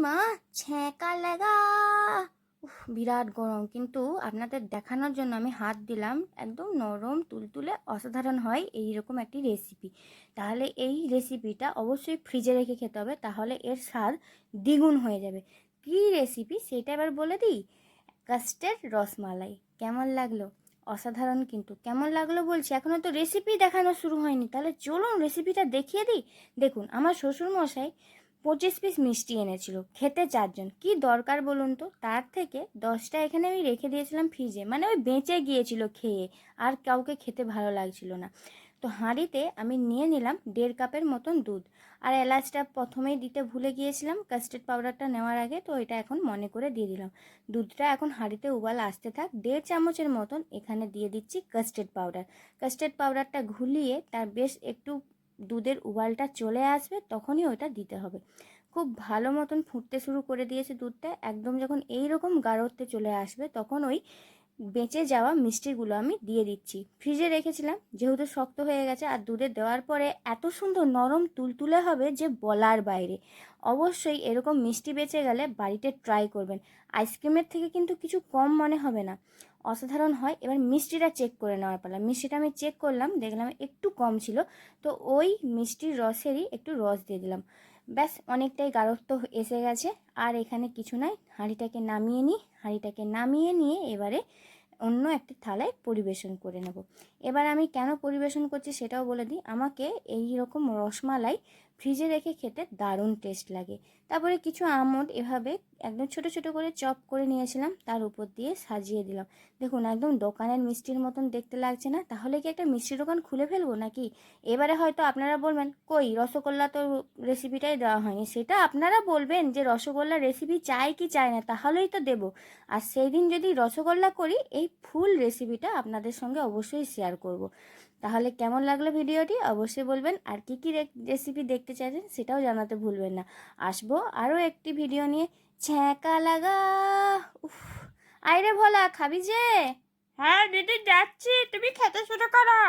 মা, ছ্যাঁকা লাগা। বিরাট গরম। কিন্তু আপনাদের দেখানোর জন্য আমি হাত দিলাম। একদম নরম, তুলতুলে, অসাধারণ হয় এই রকম একটি রেসিপি তাহলে এই রেসিপিটা অবশ্যই ফ্রিজে রেখে খেতে হবে, তাহলে এর স্বাদ দ্বিগুণ হয়ে যাবে। কী রেসিপি সেটা এবার বলে দিই। কাস্টার্ড রসমালাই। কেমন লাগল? অসাধারণ কিন্তু। কেমন লাগল বলছি? এখনও তো রেসিপি দেখানো শুরু হয়নি। তাহলে চলুন রেসিপিটা দেখিয়ে দিই। দেখুন, আমার শ্বশুরমশাই পঁচিশ পিস মিষ্টি এনেছিল, খেতে চারজন। কি দরকার বলুন তো? তার থেকে দশটা এখানে আমি রেখে দিয়েছিলাম ফ্রিজে মানে ওই বেঁচে গিয়েছিল খেয়ে, আর কাউকে খেতে ভালো লাগছিল না। তো হাঁড়িতে আমি নিয়ে নিলাম দেড় কাপের মতন দুধ। আর এলাচটা প্রথমেই দিতে ভুলে গিয়েছিলাম কাস্টার্ড পাউডারটা নেওয়ার আগে, তো এটা এখন মনে করে দিয়ে দিলাম। দুধটা এখন হাঁড়িতে উবাল আসতে থাক, দেড় চামচের মতন এখানে দিয়ে দিচ্ছি কাস্টার্ড পাউডার কাস্টার্ড পাউডারটা ঘুলিয়ে তার বেশ একটু দুধের উবালটা চলে আসবে তখনই ওটা দিতে হবে। খুব ভালো মতন ফুটতে শুরু করে দিয়েছে দুধটা। একদম যখন এই রকম গাঢ়তে চলে আসবে তখন ওই বেঁচে যাওয়া মিষ্টিগুলো আমি দিয়ে দিচ্ছি। ফ্রিজে রেখেছিলাম, যেহেতু শক্ত হয়ে গেছে আর দুধে দেওয়ার পরে এত সুন্দর নরম তুলতুলে হবে যে বলার বাইরে। অবশ্যই এরকম মিষ্টি বেঁচে গেলে বাড়িতে ট্রাই করবেন। আইসক্রিমের থেকে কিন্তু কিছু কম মনে হবে না। অসাধারণ হয়। এবার মিষ্টিটা চেক করে নেওয়ার পালা মিষ্টিটা আমি চেক করলাম, দেখলাম একটু কম ছিল। তো ওই মিষ্টির রসেরই একটু রস দিয়ে দিলাম। ব্যাস, অনেকটাই গাঢ়ত্ব এসে গেছে। আর এখানে কিছু নাই। হাঁড়িটাকে নামিয়ে নিই। হাঁড়িটাকে নামিয়ে নিয়ে এবারে অন্য একটি থালায় পরিবেশন করে নেব। এবার আমি কেন পরিবেশন করছি সেটাও বলে দিই। আমাকে এই রকম রসমালাই ফ্রিজে রেখে খেতে দারুণ টেস্ট লাগে। তারপরে কিছু আমন্ড এভাবে একদম ছোট ছোট করে চপ করে নিয়েছিলাম, তার উপর দিয়ে সাজিয়ে দিলাম। দেখুন, একদম দোকানের মিষ্টির মতন দেখতে লাগছে না। তাহলে কি একটা মিষ্টির দোকান খুলে ফেলব নাকি? এবারে হয়তো আপনারা বলবেন, কই, রসগোল্লা তো রেসিপিটাই দেওয়া হয়নি। সেটা আপনারা বলবেন যে, রসগোল্লা রেসিপি চাই কি চায় না, তাহলেই তো দেবো। আর সেই দিন যদি রসগোল্লা করি, এই ফুল রেসিপিটা আপনাদের সঙ্গে অবশ্যই শেয়ার করব। তাহলে কেমন লাগল ভিডিওটি? অবশ্যই বলবেন। আর কি কি রেসিপি দেখতে চাইছেন সেটাও জানাতে ভুলবেন না। আসব আরও একটি ভিডিও নিয়ে। ছ্যাঁকা লাগা, উফ, আইরে ভোলা, খাবি যে? হ্যাঁ দিদি, যাচ্ছি। তুমি খেতে শুরু করো।